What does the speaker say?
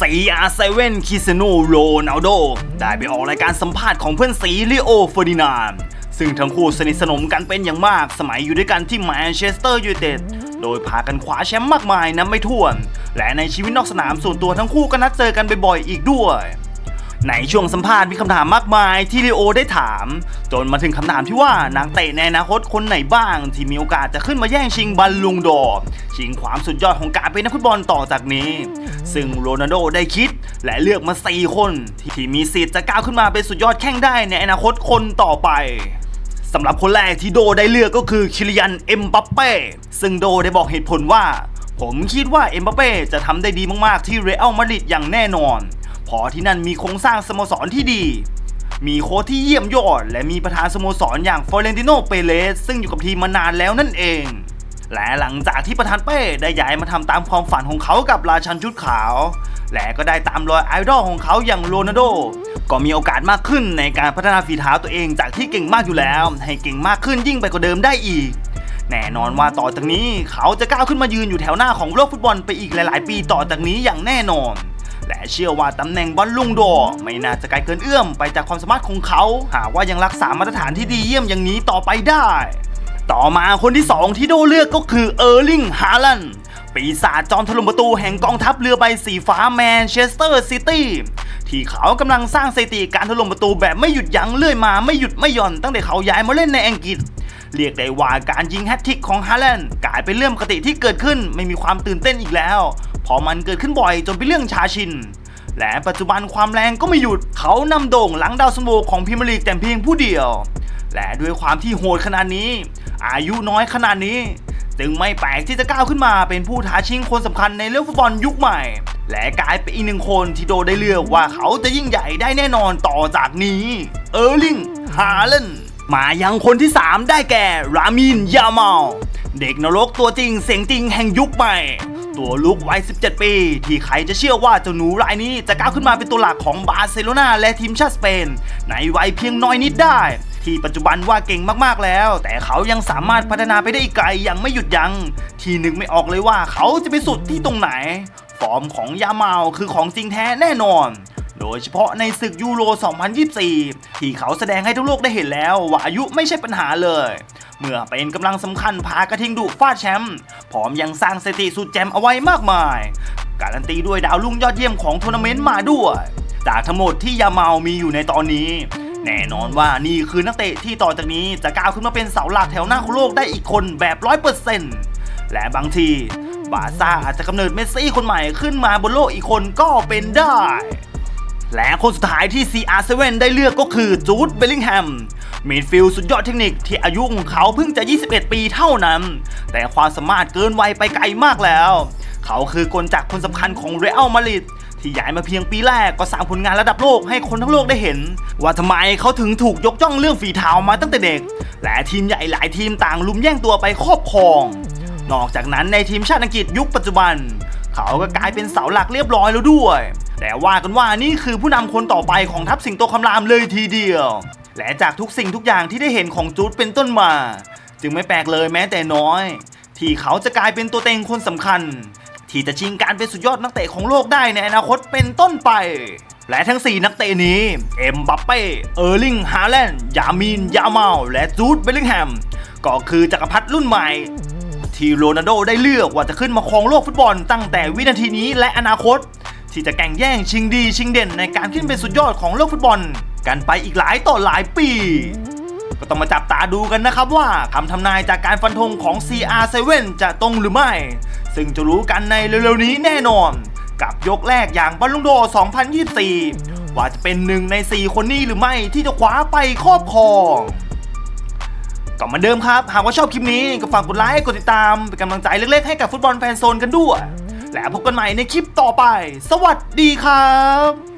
CR7 คิสโนโรนัลโดได้ไปออกรายการสัมภาษณ์ของเพื่อนสีลิโอเฟอร์ดินานซึ่งทั้งคู่สนิทสนมกันเป็นอย่างมากสมัยอยู่ด้วยกันที่แมนเชสเตอร์ยูไนเต็ดโดยพากันคว้าแชมป์มากมายนับไม่ถ้วน และในชีวิตนอกสนามส่วนตัวทั้งคู่ก็นัดเจอกันบ่อยๆอีกด้วย ในช่วงสัมภาษณ์มีคำถามมากมายที่ลีโอได้ถาม จนมาถึงคำถามที่ว่านักเตะในอนาคตคนไหนบ้าง ที่มีโอกาสจะขึ้นมาแย่งชิงบัลลุงดอชิงความสุดยอดของการเป็นนักฟุตบอลต่อจากนี้ ซึ่งโรนัลโดได้คิดและเลือกมา 4 คน ที่มีสิทธิ์จะก้าวขึ้นมาเป็นสุดยอดแข่งได้ในอนาคตคนต่อไปสำหรับคนแรกที่โดได้เลือกก็คือคิริยันเอ็มบัปเป้ซึ่งโดได้บอกเหตุผลว่า ผมคิดว่าเอ็มบัปเป้จะทำได้ดีมากๆที่เรอัลมาดริดอย่างแน่นอนเพอที่นั่นมีโครงสร้างสโมสรที่ดีมีโค้ชที่เยี่ยมยอด และมีประธานสโมสรอย่างฟลอเรนติโน เปเลสซึ่งอยู่กับทีมมานานแล้วนั่นเอง และหลังจากที่ประธานเป้ได้ย้ายมาทำตามความฝันของเขากับราชันชุดขาว และก็ได้ตามรอยไอดอลของเขาอย่างโรนัลโด ก็มีโอกาสมากขึ้นในการพัฒนาฝีเท้าตัวเองจากที่เก่งมากอยู่แล้ว ให้เก่งมากขึ้นยิ่งไปกว่าเดิมได้อีก แน่นอนว่าต่อจากนี้เขาจะก้าวขึ้นมายืนอยู่แถวหน้าของโลกฟุตบอลไปอีกหลาย ๆ ปีต่อจากนี้อย่างแน่นอนและเชื่อว่าตำแหน่งบอลลุงโด ไม่น่าจะไกลเกินเอื้อมไปจากความสามารถของเขา หากว่ายังรักษามาตรฐานที่ดีเยี่ยมอย่างนี้ต่อไปได้ ต่อมาคนที่ 2 ที่โดเลือกก็คือเออร์ลิงฮาลันปีศาจจอมถล่มประตูแห่งกองทัพเรือใบสีฟ้าแมนเชสเตอร์ซิตี้ที่เขากำลังสร้างสถิติการถล่มประตูแบบไม่หยุดยั้งเลื่อยมาไม่หยุดไม่หย่อนตั้งแต่เขาย้ายมาเล่นในอังกฤษ เรียกได้ว่าการยิงแฮตทริกของฮาแลนด์กลายเป็นเรื่องปกติที่เกิดขึ้นไม่มีความตื่นเต้นอีกแล้วเพอมันเกิดขึ้นบ่อยจนเป็นเรื่องชาชิน และปัจจุบันความแรงก็ไม่หยุดเขานำโด่งหลังดาวซันโวของพรีเมียร์ลีกแต่เพียงผู้เดียว และด้วยความที่โหดขนาดนี้ อายุน้อยขนาดนี้ จึงไม่แปลกที่จะก้าวขึ้นมาเป็นผู้ท้าชิงคนสำคัญในเรื่องฟุตบอลยุคใหม่ และกลายเป็นอีกหนึ่งคนที่โดได้เลือกว่าเขาจะยิ่งใหญ่ได้แน่นอนต่อจากนี้ เออร์ลิง ฮาเลนมายังคนที่ 3 ได้แก่ รามิน ยามาลเด็กนรกตัวจริงเสียงจริงแห่งยุคใหม่ ตัวลุกวัย 17 ปี ที่ใครจะเชื่อว่าเจ้าหนูรายนี้จะก้าวขึ้นมาเป็นตัวหลักของบาร์เซโลนาและทีมชาติสเปน ในวัยเพียงน้อยนิดได้ ที่ปัจจุบันว่าเก่งมากๆแล้ว แต่เขายังสามารถพัฒนาไปได้อีกไกลอย่างไม่หยุดยัง้งที่นึกไม่ออกเลยว่าเขาจะไปสุดที่ตรงไหน ฟอร์มของยาเมาลคือของจริงแท้แน่นอนโดยเฉพาะในศึกยูโร 2024 ที่เขาแสดงให้ทั้งโลกได้เห็นแล้ว ว่าอายุไม่ใช่ปัญหาเลย เมื่อเป็นกำลังสำคัญพากระทิงดุฟาดแชมป์พร้อมยังสร้างสถิติสุดแจมเอาไว้มากมาย การันตีด้วยดาวรุ่งยอดเยี่ยมของทัวร์นาเมนต์มาด้วย จากทั้งหมดที่ยาเมามีอยู่ในตอนนี้ แน่นอนว่านี่คือนักเตะที่ต่อจากนี้จะก้าวขึ้นมาเป็นเสาหลักแถวหน้าของโลกได้อีกคนแบบร้อยเปอร์เซ็นต์และบางทีบาซ่าอาจจะกำเนิดเมสซี่คนใหม่ขึ้นมาบนโลกอีกคนก็เป็นได้ และคนสุดท้ายที่ CR7 ได้เลือกก็คือจูดเบลลิงแฮมมิดฟิลด์สุดยอดเทคนิคที่อายุของเขาเพิ่งจะ 21 ปีเท่านั้น แต่ความสามารถเกินวัยไปไกลมากแล้ว เขาคือกลจากคนสำคัญของเรอัลมาดริด ที่ย้ายมาเพียงปีแรกก็สร้างผลงานระดับโลกให้คนทั้งโลกได้เห็น ว่าทำไมเขาถึงถูกยกย่องเรื่องฝีเท้ามาตั้งแต่เด็ก และทีมใหญ่หลายทีมต่างลุมแย่งตัวไปครอบครอง นอกจากนั้นในทีมชาติอังกฤษยุคปัจจุบัน เขาก็กลายเป็นเสาหลักเรียบร้อยแล้วด้วย แต่ว่ากันว่านี่คือผู้นำคนต่อไปของทัพสิงโตคำรามเลยทีเดียว และจากทุกสิ่งทุกอย่างที่ได้เห็นของจูดเป็นต้นมา จึงไม่แปลกเลยแม้แต่น้อย ที่เขาจะกลายเป็นตัวเต็งคนสำคัญ ที่จะชิงการเป็นสุดยอดนักเตะของโลกได้ในอนาคตเป็นต้นไป และทั้ง 4 นักเตะนี้ เอ็มบัปเป้ เออร์ลิง ฮาแลนด์ ยามีน ยาเมาและจูดเบลลิงแฮม ก็คือจักรพรรดิรุ่นใหม่ ที่โรนัลโดได้เลือกว่าจะขึ้นมาครองโลกฟุตบอลตั้งแต่วินาทีนี้และอนาคต ที่จะแข่งแย่งชิงดีชิงเด่นในการขึ้นเป็นสุดยอดของโลกฟุตบอล กันไปอีกหลายต่อหลายปี ก็ต้องมาจับตาดูกันนะครับว่าคำทำนายจากการฟันธงของ CR7 จะตรงหรือไม่ ซึ่งจะรู้กันในเร็วๆนี้แน่นอน กับยกแรกอย่างบอลลูนโด 2024 ว่าจะเป็นหนึ่งใน 4 คนนี้หรือไม่ที่จะคว้าไปครอบครองก็เหมือนเดิมครับ หากว่าชอบคลิปนี้ก็ฝากกดไลค์กดติดตามเป็นกำลังใจเล็กๆให้กับฟุตบอลแฟนโซนกันด้วย และพบกันใหม่ในคลิปต่อไป สวัสดีครับ